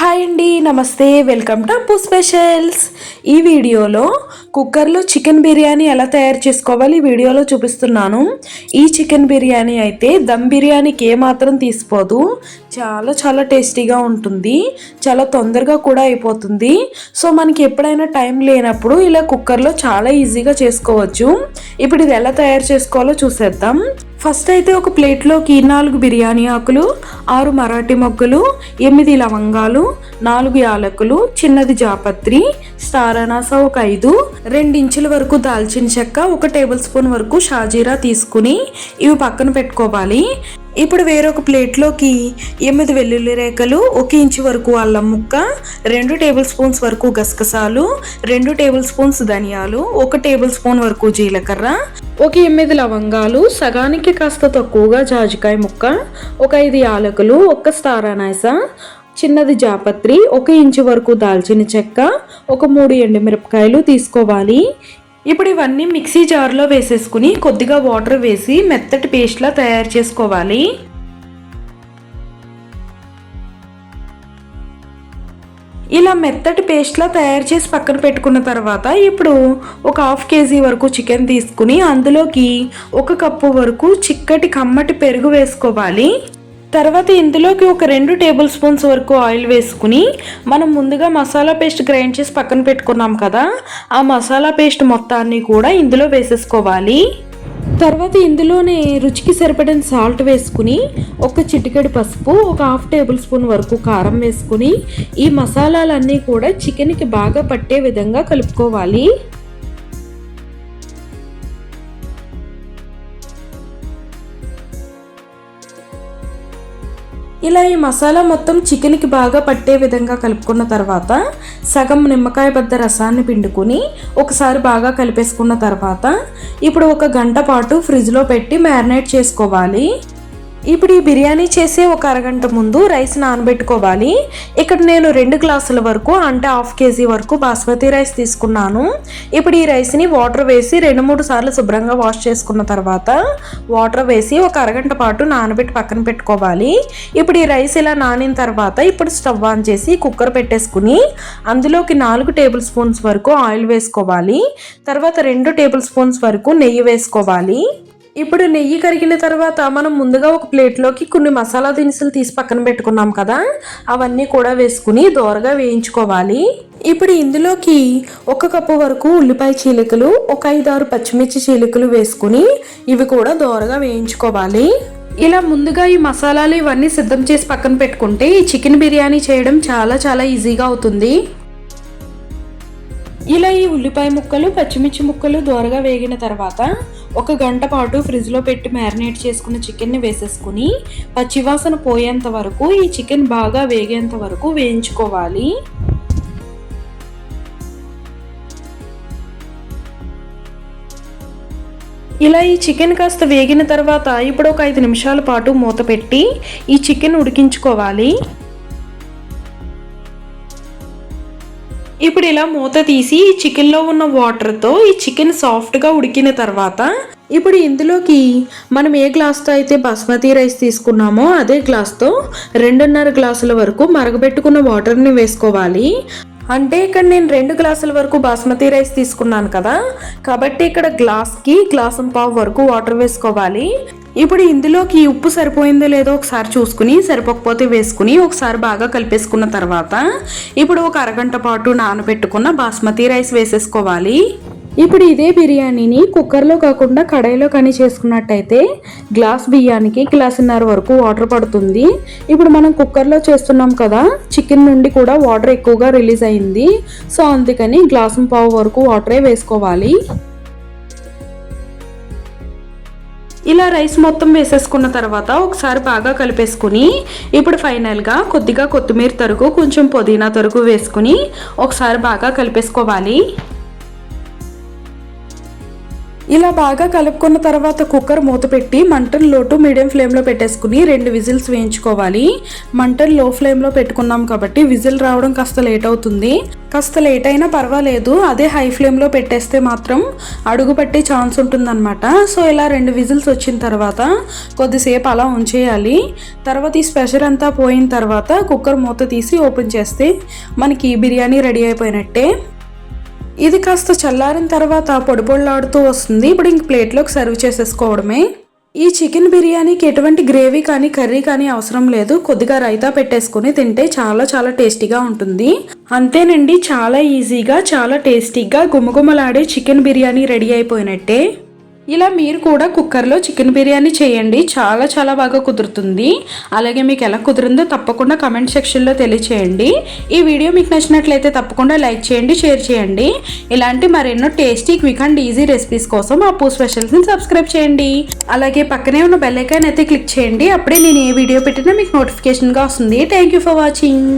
Hi అండి నమస్తే welcome to అప్పు స్పెషల్స్. ఈ వీడియోలో కుక్కర్లో చికెన్ బిర్యానీ ఎలా తయారు చేసుకోవాలి ఈ వీడియోలో చూపిస్తున్నాను. ఈ చికెన్ బిర్యానీ అయితే దమ్ బిర్యానీకి ఏమాత్రం తీసిపోదు. చాలా చాలా టేస్టీగా ఉంటుంది. చాలా తొందరగా కూడా అయిపోతుంది. సో మనకి ఎప్పుడైనా టైం లేనప్పుడు ఇలా కుక్కర్లో చాలా ఈజీగా చేసుకోవచ్చు. ఇప్పుడు ఇది ఎలా తయారు చేసుకోవాలో చూసేద్దాం. ఫస్ట్ అయితే ఒక ప్లేట్లోకి నాలుగు బిర్యానీ ఆకులు ఆరు మరాఠీ మొగ్గలు ఎనిమిది లవంగాలు నాలుగు యాలకులు చిన్నది జాపత్రి స్టార్ అనాస ఒక ఐదు ఇంచుల వరకు దాల్చిన చెక్క ఒక టేబుల్ స్పూన్ వరకు షాజీరా తీసుకుని ఇవి పక్కన పెట్టుకోవాలి. ఇప్పుడు వేరొక ప్లేట్లోకి ఎనిమిది వెల్లుల్లి రేఖలు ఒక ఇంచు వరకు అల్లం ముక్క రెండు టేబుల్ స్పూన్స్ వరకు గసగసాలు రెండు టేబుల్ స్పూన్స్ ధనియాలు ఒక టేబుల్ స్పూన్ వరకు జీలకర్ర ఒక ఎనిమిది లవంగాలు సగానికి కాస్త తక్కువగా జాజికాయ ముక్క ఒక ఐదు యాలకులు ఒక స్టార్ చిన్నది జాపత్రి ఒక ఇంచు వరకు దాల్చిన చెక్క ఒక మూడు ఎండుమిరపకాయలు తీసుకోవాలి. ఇప్పుడు ఇవన్నీ మిక్సీ జార్లో వేసేసుకుని కొద్దిగా వాటర్ వేసి మెత్తటి పేస్ట్లా తయారు చేసుకోవాలి. ఇలా మెత్తటి పేస్ట్లా తయారు చేసి పక్కన పెట్టుకున్న తర్వాత ఇప్పుడు ఒక హాఫ్ కేజీ వరకు చికెన్ తీసుకుని అందులోకి ఒక కప్పు వరకు చిక్కటి కమ్మటి పెరుగు వేసుకోవాలి. తర్వాత ఇందులోకి ఒక రెండు టేబుల్ స్పూన్స్ వరకు ఆయిల్ వేసుకుని మనం ముందుగా మసాలా పేస్ట్ గ్రైండ్ చేసి పక్కన పెట్టుకున్నాం కదా ఆ మసాలా పేస్ట్ మొత్తాన్ని కూడా ఇందులో వేసేసుకోవాలి. తర్వాత ఇందులోనే రుచికి సరిపడిన సాల్ట్ వేసుకుని ఒక చిటికెడు పసుపు ఒక హాఫ్ టేబుల్ స్పూన్ వరకు కారం వేసుకుని ఈ మసాలాలన్నీ కూడా చికెన్కి బాగా పట్టే విధంగా కలుపుకోవాలి. ఇలా ఈ మసాలా మొత్తం చికెన్కి బాగా పట్టే విధంగా కలుపుకున్న తర్వాత సగం నిమ్మకాయ బద్ద రసాన్ని పిండుకొని ఒకసారి బాగా కలిపేసుకున్న తర్వాత ఇప్పుడు ఒక గంట పాటు ఫ్రిడ్జ్లో పెట్టి మ్యారినేట్ చేసుకోవాలి. ఇప్పుడు ఈ బిర్యానీ చేసే ఒక అరగంట ముందు రైస్ నానబెట్టుకోవాలి. ఇక్కడ నేను రెండు గ్లాసుల వరకు అంటే హాఫ్ కేజీ వరకు బాస్మతి రైస్ తీసుకున్నాను. ఇప్పుడు ఈ రైస్ని వాటర్ వేసి రెండు మూడు సార్లు శుభ్రంగా వాష్ చేసుకున్న తర్వాత వాటర్ వేసి ఒక అరగంట పాటు నానబెట్టి పక్కన పెట్టుకోవాలి. ఇప్పుడు ఈ రైస్ ఇలా నానిన తర్వాత ఇప్పుడు స్టవ్ ఆన్ చేసి కుక్కర్ పెట్టేసుకుని అందులోకి నాలుగు టేబుల్ స్పూన్స్ వరకు ఆయిల్ వేసుకోవాలి. తర్వాత రెండు టేబుల్ స్పూన్స్ వరకు నెయ్యి వేసుకోవాలి. ఇప్పుడు నెయ్యి కరిగిన తర్వాత మనం ముందుగా ఒక ప్లేట్లోకి కొన్ని మసాలా దినుసులు తీసి పక్కన పెట్టుకున్నాం కదా? అవన్నీ కూడా వేసుకుని దోరగా వేయించుకోవాలి. ఇప్పుడు ఇందులోకి ఒక కప్పు వరకు ఉల్లిపాయ చీలికలు ఒక ఐదారు పచ్చిమిర్చి చీలికలు వేసుకుని ఇవి కూడా దోరగా వేయించుకోవాలి. ఇలా ముందుగా ఈ మసాలాలు ఇవన్నీ సిద్ధం చేసి పక్కన పెట్టుకుంటే ఈ చికెన్ బిర్యానీ చేయడం చాలా చాలా ఈజీగా అవుతుంది. ఇలా ఈ ఉల్లిపాయ ముక్కలు పచ్చిమిర్చి ముక్కలు దోరగా వేగిన తర్వాత ఒక గంట పాటు ఫ్రిడ్జ్లో పెట్టి మ్యారినేట్ చేసుకున్న చికెన్ని వేసేసుకుని పచ్చివాసన పోయేంత వరకు ఈ చికెన్ బాగా వేగేంత వరకు వేయించుకోవాలి. ఇలా ఈ చికెన్ కాస్త వేగిన తర్వాత ఇప్పుడు ఒక ఐదు నిమిషాల పాటు మూత పెట్టి ఈ చికెన్ ఉడికించుకోవాలి. ఇప్పుడు ఇలా మూత తీసి ఈ చికెన్లో ఉన్న వాటర్తో ఈ చికెన్ సాఫ్ట్గా ఉడికిన తర్వాత ఇప్పుడు ఇందులోకి మనం ఏ గ్లాస్తో అయితే బాస్మతి రైస్ తీసుకున్నామో అదే గ్లాస్తో రెండున్నర గ్లాసుల వరకు మరగబెట్టుకున్న వాటర్ని వేసుకోవాలి. అంటే ఇక్కడ నేను రెండు గ్లాసుల వరకు బాస్మతి రైస్ తీసుకున్నాను కదా. కాబట్టి ఇక్కడ గ్లాస్కి గ్లాసం పావు వరకు వాటర్ వేసుకోవాలి. ఇప్పుడు ఇందులోకి ఉప్పు సరిపోయిందో లేదో ఒకసారి చూసుకుని సరిపోకపోతే వేసుకుని ఒకసారి బాగా కలిపేసుకున్న తర్వాత ఇప్పుడు ఒక అరగంట పాటు నానబెట్టుకున్న బాస్మతి రైస్ వేసేసుకోవాలి. ఇప్పుడు ఇదే బిర్యానీని కుక్కర్లో కాకుండా కడాయిలో కానీ చేసుకున్నట్టయితే గ్లాస్ బియ్యానికి గ్లాసున్నర వరకు వాటర్ పడుతుంది. ఇప్పుడు మనం కుక్కర్లో చేస్తున్నాం కదా చికెన్ నుండి కూడా వాటర్ ఎక్కువగా రిలీజ్ అయింది. సో అందుకని గ్లాసు పావు వరకు వాటరే వేసుకోవాలి. ఇలా రైస్ మొత్తం వేసేసుకున్న తర్వాత ఒకసారి బాగా కలిపేసుకుని ఇప్పుడు ఫైనల్గా కొద్దిగా కొత్తిమీర తరుగు కొంచెం పుదీనా తరుగు వేసుకుని ఒకసారి బాగా కలిపేసుకోవాలి. ఇలా బాగా కలుపుకున్న తర్వాత కుక్కర్ మూత పెట్టి మంటను లోటు మీడియం ఫ్లేమ్లో పెట్టేసుకుని రెండు విజిల్స్ వేయించుకోవాలి. మంటను లో ఫ్లేమ్లో పెట్టుకున్నాం కాబట్టి విజిల్ రావడం కాస్త లేట్ అవుతుంది. కాస్త లేట్ అయినా పర్వాలేదు. అదే హై ఫ్లేమ్లో పెట్టేస్తే మాత్రం అడుగు పట్టే ఛాన్స్ ఉంటుందన్నమాట. సో ఇలా రెండు విజిల్స్ వచ్చిన తర్వాత కొద్దిసేపు అలా ఉంచేయాలి. తర్వాత ఈ స్పెషల్ అంతా పోయిన తర్వాత కుక్కర్ మూత తీసి ఓపెన్ చేస్తే మనకి బిర్యానీ రెడీ అయిపోయినట్టే. ఇది కాస్త చల్లారిన తర్వాత పొడిపొళ్ళాడుతూ వస్తుంది. ఇప్పుడు ఇంక ప్లేట్లోకి సర్వ్ చేసేసుకోవడమే. ఈ చికెన్ బిర్యానీకి ఎటువంటి గ్రేవీ కానీ కర్రీ కానీ అవసరం లేదు. కొద్దిగా రైతా పెట్టేసుకుని తింటే చాలా చాలా టేస్టీగా ఉంటుంది. అంతేనండి చాలా ఈజీగా చాలా టేస్టీగా గుమగుమలాడే చికెన్ బిర్యానీ రెడీ అయిపోయినట్టే. ఇలా మీరు కూడా కుక్కర్లో చికెన్ బిర్యానీ చేయండి. చాలా చాలా బాగా కుదురుతుంది. అలాగే మీకు ఎలా కుదిరిందో తప్పకుండా కమెంట్ సెక్షన్లో తెలియచేయండి. ఈ వీడియో మీకు నచ్చినట్లయితే తప్పకుండా లైక్ చేయండి షేర్ చేయండి. ఇలాంటి మరెన్నో tasty quick and easy recipes కోసం ఆ పూ స్పెషల్స్ని సబ్స్క్రైబ్ చేయండి. అలాగే పక్కనే ఉన్న బెల్ ఐకాన్ అయితే క్లిక్ చేయండి. అప్పుడే నేను ఏ వీడియో పెట్టినా మీకు నోటిఫికేషన్గా వస్తుంది. Thank you for watching.